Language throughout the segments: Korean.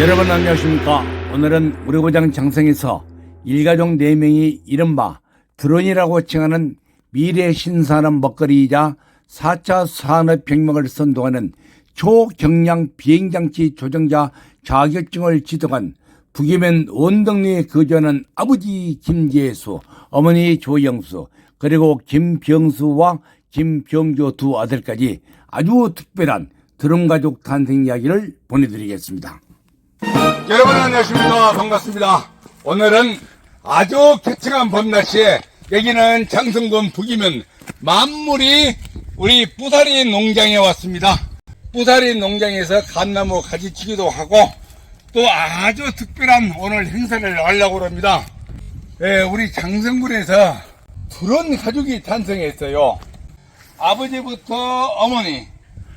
여러분 안녕하십니까? 오늘은 우리 고장 장성에서 일가족 4명이 이른바 드론이라고 칭하는 미래 신산업 먹거리이자 4차 산업혁명을 선도하는 초경량 비행장치 조정자 자격증을 취득한 북이면 원덕리에 거주하는 아버지 김재수, 어머니 조영수, 그리고 김병수와 김병조 두 아들까지 아주 특별한 드론 가족 탄생 이야기를 보내드리겠습니다. 여러분 안녕하십니까? 반갑습니다. 오늘은 아주 쾌청한 봄날씨에 여기는 장성군 북이면 만물이 우리 뿌사리 농장에 왔습니다. 뿌사리 농장에서 감나무 가지치기도 하고 또 아주 특별한 오늘 행사를 하려고 합니다. 예, 우리 장성군에서 드론 가족이 탄생했어요. 아버지부터 어머니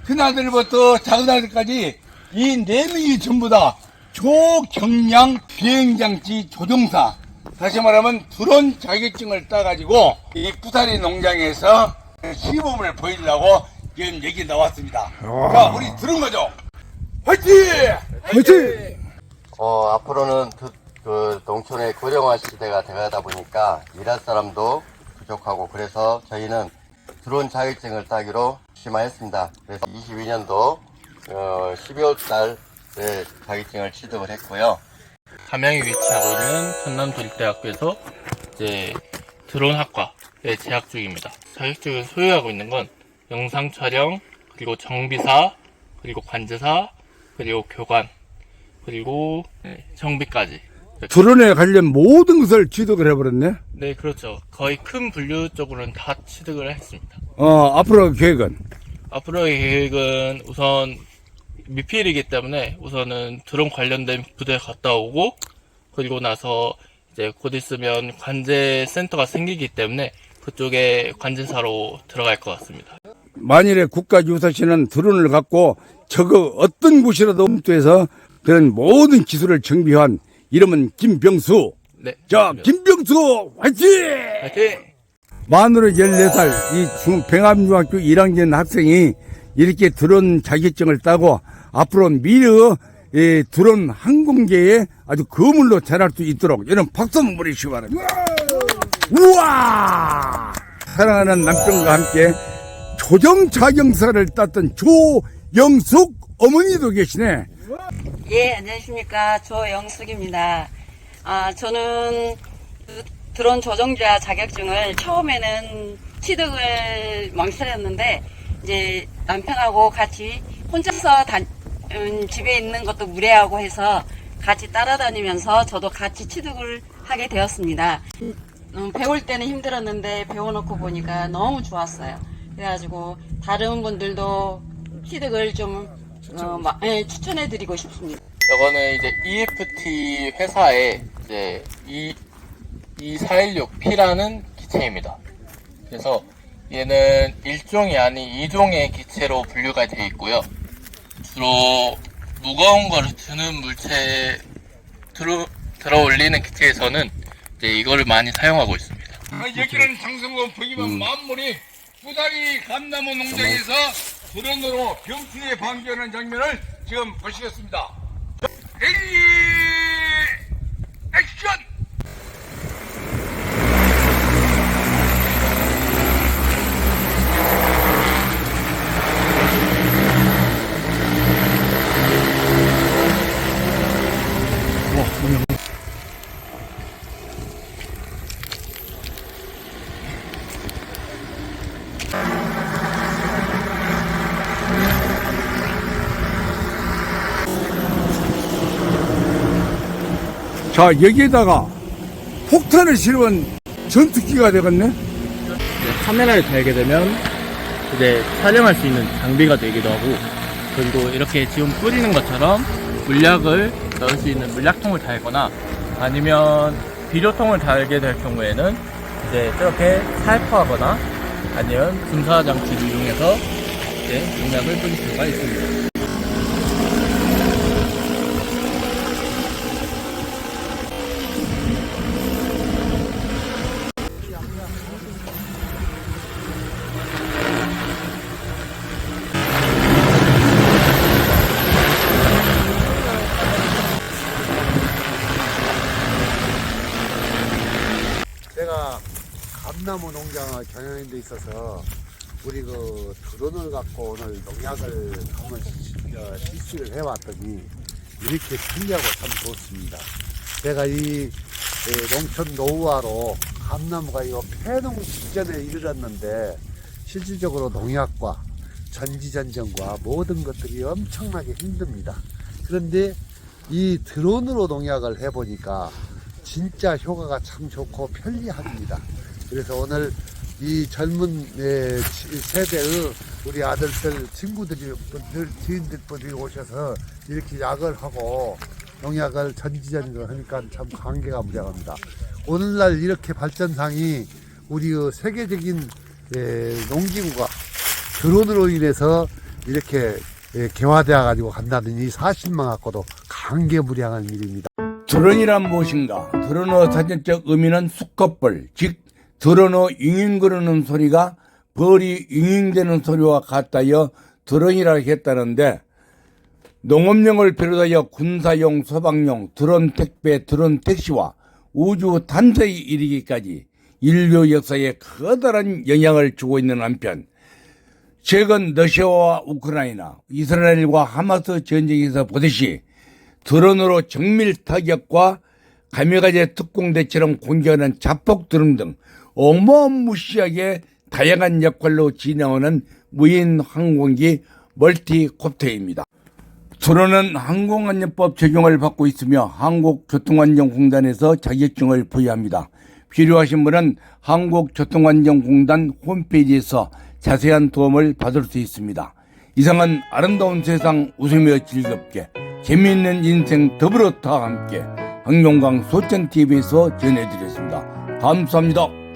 큰아들부터 작은아들까지 이 네 명이 전부 다 초경량 비행장치 조종사 다시 말하면 드론 자격증을 따가지고 이 부산의 농장에서 시범을 보이려고 지금 얘기 나왔습니다 자 우리 드론 가죠 화이팅! 화이팅! 어, 앞으로는 그, 그 농촌의 고령화 시대가 되가다 보니까 일할 사람도 부족하고 그래서 저희는 드론 자격증을 따기로 심화했습니다. 그래서 22년도 어, 12월 달에 자격증을 취득을 했고요. 담양에 위치하고 있는 전남도립대학교에서 이제 드론 학과에 재학 중입니다. 자격증을 소유하고 있는 건 영상 촬영, 그리고 정비사, 그리고 관제사, 그리고 교관, 그리고 네, 정비까지. 드론에 관련 모든 것을 취득을 해버렸네 네, 그렇죠. 거의 큰 분류 쪽으로는 다 취득을 했습니다. 어 앞으로 계획은 앞으로의 계획은 우선 미필이기 때문에 우선은 드론 관련된 부대 갔다 오고 그리고 나서 이제 곧 있으면 관제 센터가 생기기 때문에 그쪽에 관제사로 들어갈 것 같습니다. 만일에 국가유사시는 드론을 갖고 저거 어떤 곳이라도 홈투에서 그런 모든 기술을 정비한 이름은 김병수. 네. 자. 김병수 화이팅! 화이팅! 만으로 14살 이 중, 병암중학교 1학년 학생이 이렇게 드론 자격증을 따고 앞으로 미래의 이 드론 항공계에 아주 거물로 자랄 수 있도록 이런 박수 한번 보내주시기 바랍니다. 우와! 사랑하는 남편과 함께 조정 자경사를 땄던 조영숙 어머니도 계시네. 예, 안녕하십니까. 조영숙입니다. 아, 저는 그 드론 조종자 자격증을 처음에는 취득을 망설였는데, 이제 남편하고 같이 혼자서 다, 음, 집에 있는 것도 무례하고 해서 같이 따라다니면서 저도 같이 취득을 하게 되었습니다. 음, 배울 때는 힘들었는데 배워놓고 보니까 너무 좋았어요. 그래가지고 다른 분들도 취득을 좀 어, 마- 예, 추천해드리고 싶습니다. 이거는 이제 EFT 회사의 이제 E 2416P라는 기체입니다. 그래서 얘는 일종이 아닌 이종의 기체로 분류가 되어 있고요. 주로 무거운 거를 드는 물체 들어, 들어 올리는 기체에서는 이제 이거를 많이 사용하고 있습니다. 아, 여기는 장성군 북이면 만물이 부다리 감나무 농장에서 드론으로 병충해 방지하는 장면을 지금 보시겠습니다. 레디 자 여기에다가 폭탄을 실은 전투기가 되겠네. 카메라를 달게 되면 이제 촬영할 수 있는 장비가 되기도 하고 그리고 이렇게 지금 뿌리는 것처럼 물약을 넣을 수 있는 물약통을 달거나 아니면 비료통을 달게 될 경우에는 이제 저렇게 살포하거나 아니면 분사 장치를 이용해서 이제 농약을 뿌릴 수가 있습니다. 감나무 농장을 경영하는 데 있어서 우리 그 드론을 갖고 오늘 농약을 한번 시- 어, 실시를 해왔더니 이렇게 편리하고 참 좋습니다. 제가 이 예, 농촌 노후화로 감나무가 이거 폐농 직전에 이르렀는데 실질적으로 농약과 전지전정과 모든 것들이 엄청나게 힘듭니다. 그런데 이 드론으로 농약을 해보니까 진짜 효과가 참 좋고 편리합니다. 그래서 오늘 이 젊은 예, 치- 세대의 우리 아들들, 친구들이, 분들, 지인들 분들이 오셔서 이렇게 약을 하고 농약을 전지전을 하니까 참 관계가 무량합니다. 오늘날 이렇게 발전상이 우리 의 세계적인 예, 농기구가 드론으로 인해서 이렇게 예, 개화되어 가지고 간다는 이 사실만 갖고도 관계무량한 일입니다. 드론이란 무엇인가? 드론의 사전적 의미는 수컷벌, 즉 드론의 윙윙거리는 소리가 벌이 윙윙대는 소리와 같다여 드론이라 했다는데 농업용을 비롯하여 군사용, 소방용, 드론 택배, 드론 택시와 우주 탐사에 이르기까지 인류 역사에 커다란 영향을 주고 있는 한편 최근 러시아와 우크라이나, 이스라엘과 하마스 전쟁에서 보듯이 드론으로 정밀 타격과 가미가제 특공대처럼 공격하는 자폭 드론 등 어마무시하게 다양한 역할로 진행하는 무인 항공기 멀티콥터입니다. 드론은 항공안전법 적용을 받고 있으며 한국교통안전공단에서 자격증을 부여합니다. 필요하신 분은 한국교통안전공단 홈페이지에서 자세한 도움을 받을 수 있습니다. 이상은 아름다운 세상 웃으며 즐겁게 재미있는 인생 더불어 다 함께 황용강 소천TV에서 전해드렸습니다. 감사합니다.